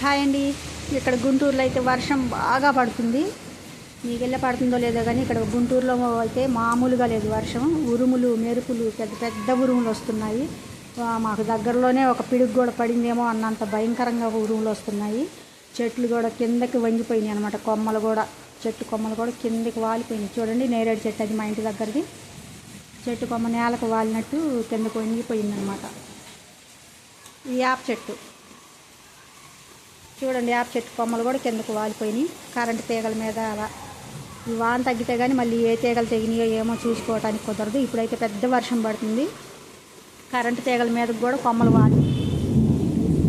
Hi అండి. ఇక్కడ గుంటూరులో అయితే వర్షం బాగా పడుతుంది. మీకెళ్ళ పడుతుందో లేదో కానీ ఇక్కడ గుంటూరులో అయితే మామూలుగా లేదు వర్షం. ఉరుములు మెరుపులు పెద్ద పెద్ద ఉరుములు వస్తున్నాయి. మాకు దగ్గరలోనే ఒక పిడుగు కూడా పడిందేమో అన్నంత భయంకరంగా ఉరుములు వస్తున్నాయి. చెట్లు కూడా కిందకి వంగిపోయినాయి అనమాట కొమ్మలు కూడా చెట్టు కొమ్మలు కూడా కిందకి వాలిపోయినాయి. చూడండి నేరేడు చెట్టు అది మా ఇంటి దగ్గరది. చెట్టు కొమ్మ నేలకు వాలినట్టు కిందకు వంగిపోయిందనమాట ఈ యాప్ చెట్టు. చూడండి యాప్ చెట్టు కొమ్మలు కూడా కిందకు వాలిపోయినాయి. కరెంటు తీగల మీద అలా ఈ వాన తగ్గితే కానీ మళ్ళీ ఏ తీగలు తెగినాయో ఏమో చూసుకోవడానికి కుదరదు. ఇప్పుడైతే పెద్ద వర్షం పడుతుంది. కరెంటు తీగల మీదకి కూడా కొమ్మలు వాలి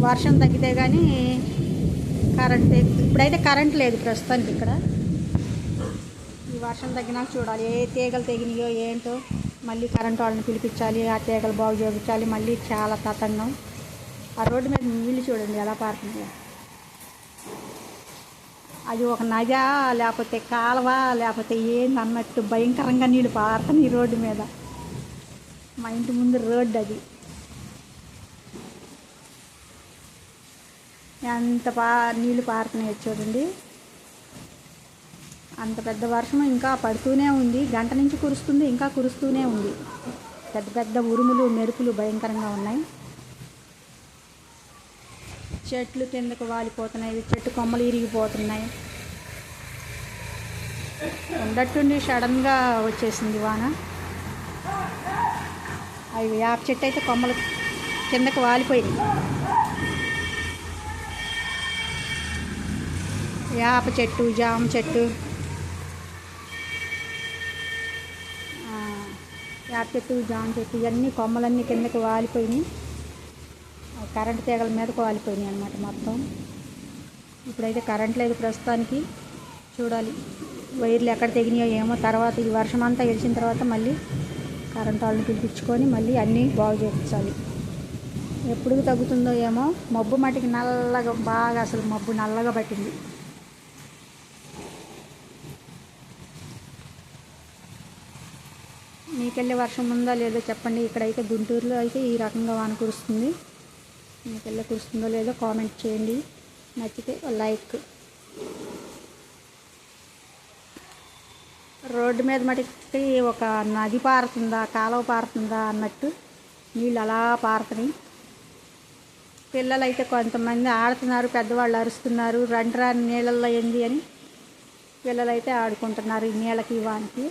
వర్షం తగ్గితే కానీ కరెంట్ ఇప్పుడైతే కరెంట్ లేదు ప్రస్తుతానికి ఇక్కడ. ఈ వర్షం తగ్గినాక చూడాలి ఏ తీగలు తెగినాయో ఏంటో మళ్ళీ కరెంట్ వాళ్ళని పిలిపించాలి ఆ తీగలు బాగు చేయించాలి మళ్ళీ చాలా తతంగం. ఆ రోడ్డు మీద నీళ్ళు చూడండి ఎలా పారుతున్నాయో. అది ఒక నజ లేకపోతే కాలువ లేకపోతే ఏంది అన్నట్టు భయంకరంగా నీళ్ళు పారుతున్నాయి ఈ రోడ్డు మీద. మా ఇంటి ముందు రోడ్డు అది. ఎంత పా నీళ్ళు పారుతున్నాయి చూడండి. అంత పెద్ద వర్షం ఇంకా పడుతూనే ఉంది. గంట నుంచి కురుస్తుంది ఇంకా కురుస్తూనే ఉంది. పెద్ద పెద్ద ఉరుములు మెరుపులు భయంకరంగా ఉన్నాయి. చెట్లు కిందకు వాలిపోతున్నాయి చెట్టు కొమ్మలు ఇరిగిపోతున్నాయి. ఉండట్టుండి సడన్గా వచ్చేసింది వాన. అవి వేప చెట్టు అయితే కొమ్మలు కిందకు వాలిపోయింది వేప చెట్టు జామ చెట్టు. యాప వేప చెట్టు జామ చెట్టు ఇవన్నీ కొమ్మలన్నీ కిందకి వాలిపోయినాయి. కరెంటు తీగల మీదకు వాలిపోయినాయి అనమాట మొత్తం. ఇప్పుడైతే కరెంట్ లేదు ప్రస్తుతానికి. చూడాలి. వైర్లు ఎక్కడ తెగినాయో ఏమో తర్వాత ఈ వర్షం అంతా గెలిచిన తర్వాత మళ్ళీ కరెంట్ వాళ్ళని పిలిపించుకొని మళ్ళీ అన్నీ బాగు చేయించాలి ఎప్పుడు తగ్గుతుందో ఏమో మబ్బు మట్టికి నల్లగా బాగా అసలు మబ్బు నల్లగా పట్టింది. మీకెళ్ళే వర్షం ఉందా లేదో చెప్పండి. ఇక్కడైతే గుంటూరులో అయితే ఈ రకంగా వాన కురుస్తుంది. మీకెళ్ళే కురుస్తుందో లేదో కామెంట్ చేయండి. నచ్చితే లైక్. రోడ్డు మీద మటుకి ఒక నది పారుతుందా కాలువ పారుతుందా అన్నట్టు నీళ్ళు అలా పారుతున్నాయి. పిల్లలు అయితే కొంతమంది ఆడుతున్నారు పెద్దవాళ్ళు అరుస్తున్నారు రండి రాని నీళ్ళల్లో ఏంది అని పిల్లలు అయితే ఆడుకుంటున్నారు ఈ నీళ్ళకి వానికి.